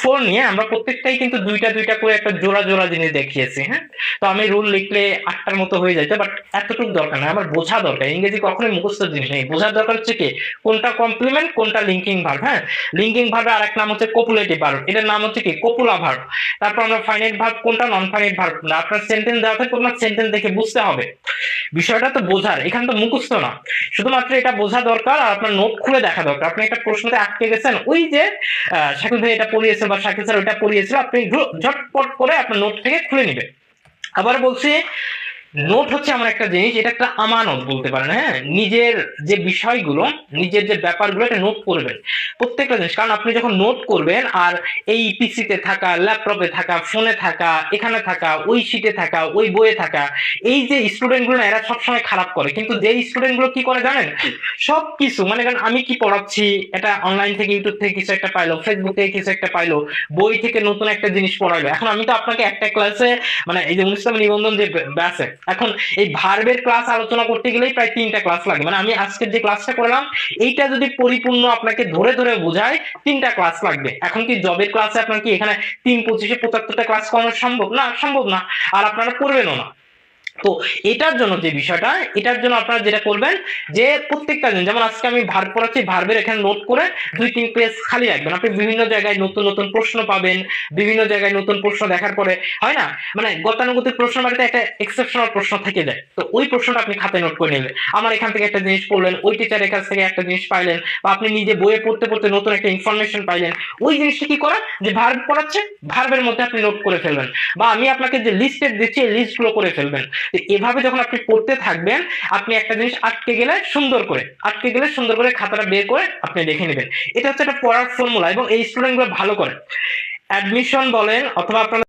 Four নিয়ে আমরা প্রত্যেকটাই কিন্তু দুইটা দুইটা করে একটা জোড়া জোড়া জিনিস দেখিয়েছি হ্যাঁ? তো আমি রুল লিখলে আটটার মতো হয়ে যাইতো বাট এতটুকু দরকার নাই আমার বোঝা দরকার, ইংরেজি কখনোই মুখস্থ জিনিস নেই। বোঝার দরকার হচ্ছে কি, কোনটা কমপ্লিমেন্ট কোনটা লিঙ্কিং ভার্ব হ্যাঁ? লিঙ্কিং ভার্বের আরেক নাম হচ্ছে কপুলেটিভ ভার্ব এটার নাম হচ্ছে কি কপুলা ভার্ব তারপর আমরা ফাইনাইট ভার্ব কোনটা নন ফাইনাইট ভার্ব না, আপনার সেন্টেন্স দেওয়া থাকে আপনার সেন্টেন্স দেখে বুঝতে হবে। বিষয়টা তো বোঝার, এখানে তো মুখস্থ না। শুধুমাত্র এটা বোঝা দরকার আর আপনার নোট খুলে দেখা দরকার। আপনি একটা প্রশ্নতে আটকে গেছেন, ওই যে শাকিল ভাই এটা পড়িয়েছে বা শাকিল স্যার ওইটা পড়িয়েছিল, আপনি ঝটপট করে আপনার নোট থেকে খুলে নেবেন। আবার বলছি নোট হচ্ছে আমার একটা জিনিস, এটা একটা আমানত বলতে পারেন হ্যাঁ? নিজের যে বিষয়গুলো, নিজের যে ব্যাপারগুলো, এটা নোট করবেন। প্রত্যেকটা জিনিস, কারণ আপনি যখন নোট করবেন, আর এই পিসিতে থাকা ল্যাপটপে থাকা ফোনে থাকা, এখানে থাকা, ওই শিটে থাকা, ওই বইয়ে থাকা, এই যে স্টুডেন্টগুলো না, এরা সবসময় খারাপ করে। কিন্তু যে স্টুডেন্টগুলো কি করে জানেন? সব কিছু মানে কারণ আমি কি পড়াচ্ছি, এটা অনলাইন থেকে ইউটিউব থেকে কিছু একটা পাইলো ফেসবুক থেকে কিছু একটা পাইলো, বই থেকে নতুন একটা জিনিস পড়াইলো। এখন আমি তো আপনাকে একটা ক্লাসে মানে এই যে উনিশতম নিবন্ধন যে আছে এখন এই ভার্বের ক্লাস আলোচনা করতে গেলেই প্রায় তিনটা ক্লাস লাগে। মানে আমি আজকের যে ক্লাসটা করলাম, এইটা যদি পরিপূর্ণ আপনাকে ধরে ধরে বোঝায়, তিনটা ক্লাস লাগবে। এখন কি জবের ক্লাসে আপনার কি এখানে তিন পঁচিশে পঁচাত্তরটা ক্লাস করানো সম্ভব? না সম্ভব না। আর আপনারা করবেনও না। তো এটার জন্য যে বিষয়টা, এটার জন্য আপনারা যেটা করবেন যে প্রত্যেকটা দিন যেমন আজকে আমি ভার্ব পড়াচ্ছি ভার্বের এখানে নোট করে দুই, তিন পেজ খালি রাখবেন। আপনি বিভিন্ন জায়গায় নতুন নতুন প্রশ্ন পাবেন, বিভিন্ন জায়গায় নতুন প্রশ্ন দেখার পরে, হয় না? মানে গতানুগতিক প্রশ্ন বাড়িতে একটা এক্সেপশনাল প্রশ্ন থেকে যায়। তো ওই প্রশ্নটা আপনি খাতায় নোট করে নেবেন। আমার এখান থেকে একটা জিনিস পড়লেন, ওই টিচারের কাছ থেকে একটা জিনিস পাইলেন, বা আপনি নিজে বইয়ে পড়তে পড়তে নতুন একটা ইনফরমেশন পাইলেন, ওই জিনিসটা কি করা? যে ভার্ব পড়াচ্ছে ভার্বের মধ্যে আপনি নোট করে ফেলবেন। বা আমি আপনাকে যে লিস্টের দিচ্ছি, এই লিস্টগুলো করে ফেলবেন। এভাবে যখন আপনি পড়তে থাকবেন, আপনি একটা জিনিস আটকে গেলে সুন্দর করে, আটকে গেলে সুন্দর করে খাতাটা বের করে আপনি দেখে নেবেন। এটা হচ্ছে একটা পড়ার ফর্মুলা এবং এই স্টুডেন্টগুলো ভালো করে। অ্যাডমিশন বলেন অথবা আপনারা